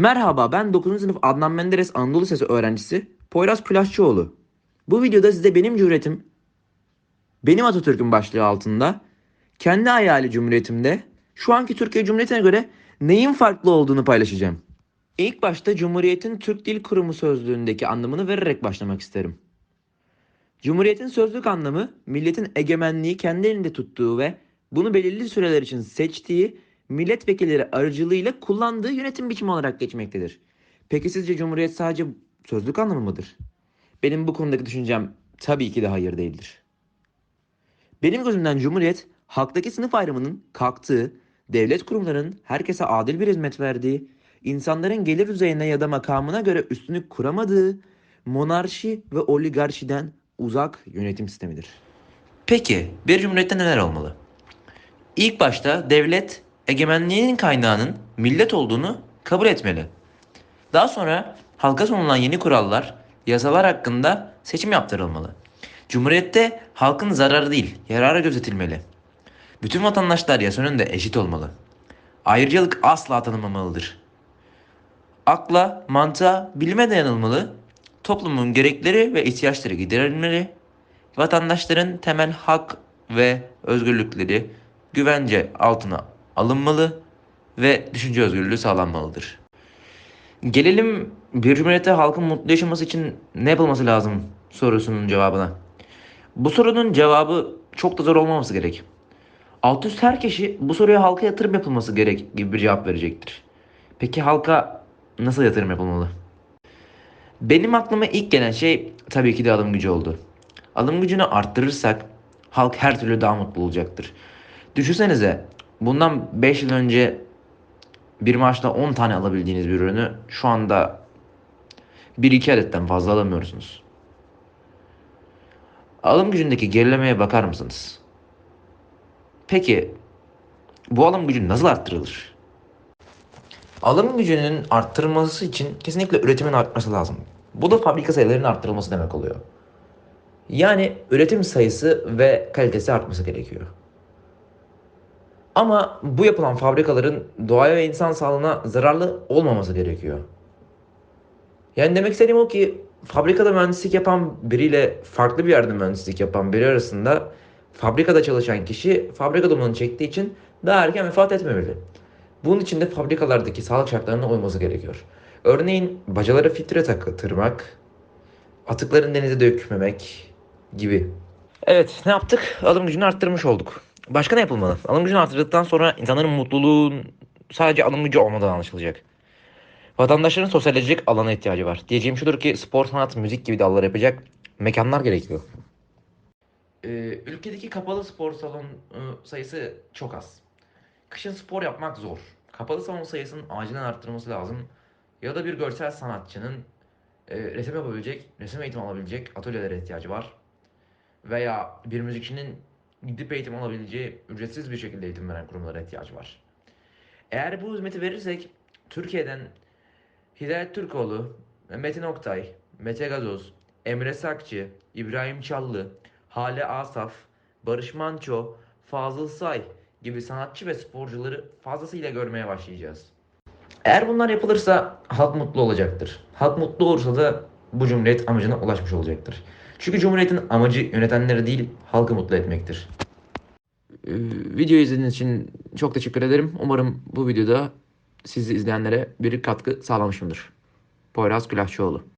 Merhaba ben 9. sınıf Adnan Menderes Anadolu Lisesi öğrencisi Poyraz Külaşçıoğlu. Bu videoda size benim cumhuriyetim, benim Atatürk'ün başlığı altında kendi hayali cumhuriyetimde şu anki Türkiye Cumhuriyeti'ne göre neyin farklı olduğunu paylaşacağım. İlk başta Cumhuriyet'in Türk Dil Kurumu sözlüğündeki anlamını vererek başlamak isterim. Cumhuriyetin sözlük anlamı milletin egemenliği kendi elinde tuttuğu ve bunu belirli süreler için seçtiği milletvekilleri aracılığıyla kullandığı yönetim biçimi olarak geçmektedir. Peki sizce Cumhuriyet sadece sözlük anlamı mıdır? Benim bu konudaki düşüncem tabii ki de hayır değildir. Benim gözümden Cumhuriyet, halktaki sınıf ayrımının kalktığı, devlet kurumlarının herkese adil bir hizmet verdiği, insanların gelir düzeyine ya da makamına göre üstünlük kuramadığı, monarşi ve oligarşiden uzak yönetim sistemidir. Peki bir cumhuriyette neler olmalı? İlk başta devlet egemenliğinin kaynağının millet olduğunu kabul etmeli. Daha sonra halka sunulan yeni kurallar, yasalar hakkında seçim yaptırılmalı. Cumhuriyette halkın zararı değil, yararı gözetilmeli. Bütün vatandaşlar yasa önünde eşit olmalı. Ayrıcalık asla tanınmamalıdır. Akla, mantığa, bilime dayanılmalı. Toplumun gerekleri ve ihtiyaçları giderilmeli. Vatandaşların temel hak ve özgürlükleri güvence altına alınmalı ve düşünce özgürlüğü sağlanmalıdır. Gelelim bir cumhuriyette halkın mutlu yaşaması için ne yapılması lazım sorusunun cevabına. Bu sorunun cevabı çok da zor olmaması gerek. Alt üst her kişi bu soruya halka yatırım yapılması gerek gibi bir cevap verecektir. Peki halka nasıl yatırım yapılmalı? Benim aklıma ilk gelen şey tabii ki de alım gücü oldu. Alım gücünü arttırırsak halk her türlü daha mutlu olacaktır. Düşünsenize bundan 5 yıl önce bir maaşla 10 tane alabildiğiniz bir ürünü şu anda 1-2 adetten fazla alamıyorsunuz. Alım gücündeki gerilemeye bakar mısınız? Peki bu alım gücü nasıl arttırılır? Alım gücünün arttırılması için kesinlikle üretimin artması lazım. Bu da fabrika sayılarının arttırılması demek oluyor. Yani üretim sayısı ve kalitesi artması gerekiyor. Ama bu yapılan fabrikaların doğaya ve insan sağlığına zararlı olmaması gerekiyor. Yani demek istediğim o ki fabrikada mühendislik yapan biriyle farklı bir yerde mühendislik yapan biri arasında fabrikada çalışan kişi fabrika dumanı çektiği için daha erken vefat etmemeli. Bunun için de fabrikalardaki sağlık şartlarına uyması gerekiyor. Örneğin bacalara filtre takıtırmak, atıkların denize dökmemek gibi. Evet ne yaptık? Alım gücünü arttırmış olduk. Başka ne yapılmalı? Alım gücünü arttırdıktan sonra insanların mutluluğun sadece alım gücü olmadan anlaşılacak. Vatandaşların sosyalleşecek alana ihtiyacı var. Diyeceğim şudur ki spor, sanat, müzik gibi dallar yapacak mekanlar gerekiyor. Ee, ülkedeki kapalı spor salon e, sayısı çok az. Kışın spor yapmak zor. Kapalı salon sayısının acilen arttırılması lazım. Ya da bir görsel sanatçının e, resim yapabilecek, resim eğitimi alabilecek atölyelere ihtiyacı var. Veya bir müzikçinin gidip eğitim alabileceği ücretsiz bir şekilde eğitim veren kurumlara ihtiyacı var. Eğer bu hizmeti verirsek Türkiye'den Hidayet Türkoğlu, Metin Oktay, Mete Gazoz, Emre Sakçı, İbrahim Çallı, Hale Asaf, Barış Manço, Fazıl Say gibi sanatçı ve sporcuları fazlasıyla görmeye başlayacağız. Eğer bunlar yapılırsa halk mutlu olacaktır. Halk mutlu olursa da bu cumhuriyet amacına ulaşmış olacaktır. Çünkü cumhuriyetin amacı yönetenleri değil, halkı mutlu etmektir. Ee, Videoyu izlediğiniz için çok teşekkür ederim. Umarım bu videoda sizi izleyenlere bir katkı sağlamışımdır. Poyraz Külahçıoğlu